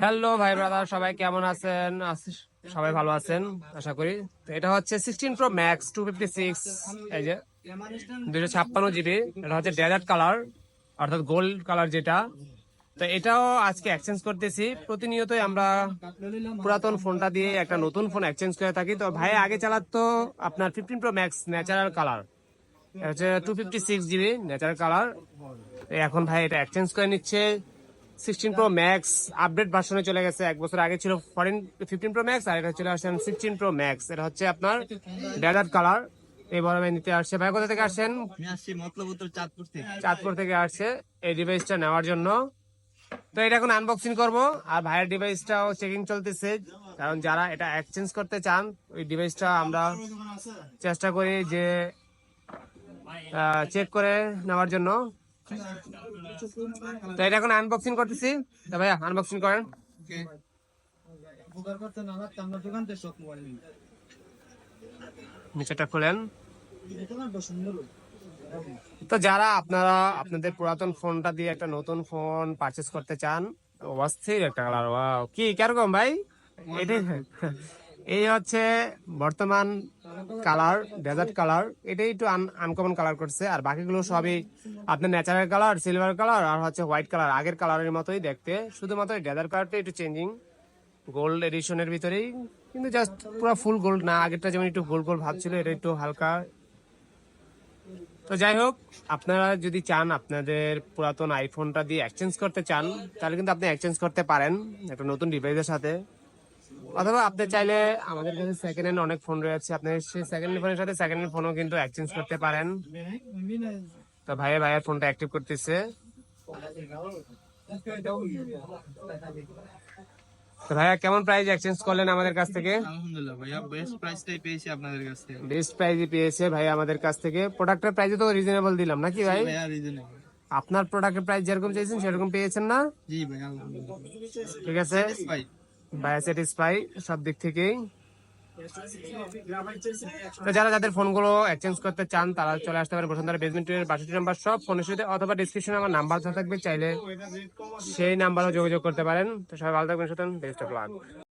Hello ভাই brother সবাই কেমন আছেন? সবাই ভালো আছেন, আশা করি। তো এটা হচ্ছে sixteen pro max two fifty six এই যে দুশো ছাপ্পান্ন জিবি এটা হচ্ছে ডেজার্ট কালার অর্থাৎ গোল্ড কালার যেটা। তো এটাও আজকে এক্সচেঞ্জ করতেছি। প্রতিনিয়তই আমরা পুরাতন ফোনটা দিয়ে একটা নতুন ফোন এক্সচেঞ্জ করে থাকি। তো ভাই, আগে চালাতো আপনার fifteen pro max natural colour হচ্ছে two fifty six GB natural colour এখন ভাই এটা এক্সচেঞ্জ করে নিচ্ছে। সিক্সটিন প্রো ম্যাক্স আপডেট ভার্সনে চলে গেছে। এক বছর আগে ছিল ফরেন ফিফটিন প্রো ম্যাক্স আর এটা চলে আসছেন সিক্সটিন প্রো ম্যাক্স এটা হচ্ছে আপনার ডেজার্ট কালার এবার আমি নিতে আসছে। ভাই কোথা থেকে আসছেন? চাঁদপুর থেকে। চাঁদপুর থেকে আসছে এই ডিভাইসটা নেওয়ার জন্য। তো এটা এখন আনবক্সিং করব। আর ভাইয়ের ডিভাইসটাও চেকিং চলতেছে। কারণ যারা এটা এক্সচেঞ্জ করতে চান ওই ডিভাইসটা আমরা চেষ্টা করি যে চেক করে নেওয়ার জন্য। তো এটা এখন আনবক্সিং করতেছি। তো ভাইয়া আনবক্সিং করেন। নিচেটা খুলেন। তো যারা আপনারা আপনাদের পুরাতন ফোনটা দিয়ে একটা নতুন ফোন পারচেস করতে চান অস্থির একটা কালার কি কীরকম ভাই? এটাই এই হচ্ছে বর্তমান কালার ডেজার্ট কালার। এটাই একটু আনকমন কালার করছে। আর বাকিগুলো সবই আপনার ন্যাচারাল কালার সিলভার কালার আর হচ্ছে হোয়াইট কালার আগের কালারের মতোই দেখতে। শুধুমাত্র ডেজার্ট কালারটা একটু চেঞ্জিং গোল্ড এডিশনের ভিতরেই। কিন্তু জাস্ট পুরো ফুল গোল্ড না, আগেরটা যেমন একটু গোল্ড গোল্ড ভাব ছিল, এটা একটু হালকা। তো যাই হোক, আপনারা যদি চান আপনাদের পুরাতন আইফোনটা দিয়ে এক্সচেঞ্জ করতে চান, তাহলে কিন্তু আপনি এক্সচেঞ্জ করতে পারেন। একটা নতুন ডিভাইসের সাথে। অথবা আপনি চাইলে আমাদের কাছে সেকেন্ড হ্যান্ড অনেক ফোন রয়েছে। আপনি সেই সেকেন্ড হ্যান্ড ফোনের সাথে সেকেন্ড হ্যান্ড ফোনও কিন্তু এক্সচেঞ্জ করতে পারেন। তো ভাইয়া ভাইয়ের ফোনটা অ্যাক্টিভ করতেছে। তো ভাইয়া কেমন প্রাইস এক্সচেঞ্জ করলেন আমাদের কাছ থেকে? আলহামদুলিল্লাহ ভাইয়া বেস্ট প্রাইসটাই পেয়েছি আপনাদের কাছ থেকে। বেস্ট প্রাইজে পেয়েছে ভাই আমাদের কাছ থেকে। প্রোডাক্টের প্রাইসে তো রিজনেবল দিলাম নাকি ভাই? ভাইয়া রিজনেবল আপনার প্রোডাক্টের প্রাইস যেরকম চাইছেন সেরকম পেয়েছেন না? জি ভাই আলহামদুলিল্লাহ। ঠিক আছে। ভাই ভাই স্যাটিসফাই সব দিক থেকেই। যারা যাদের ফোনগুলো এক্সচেঞ্জ করতে চান তারা চলে আসতে পারেন বসুন্ধরা বেসমেন্ট বাষট্টি নাম্বার সব ফোনের সাথে অথবা ডিসক্রিপশনে আমার নাম্বার দেওয়া থাকবে চাইলে সেই নাম্বারও যোগাযোগ করতে পারেন। তো সবাই ভালো থাকবেন সুতরাং বেস্ট অফ লাক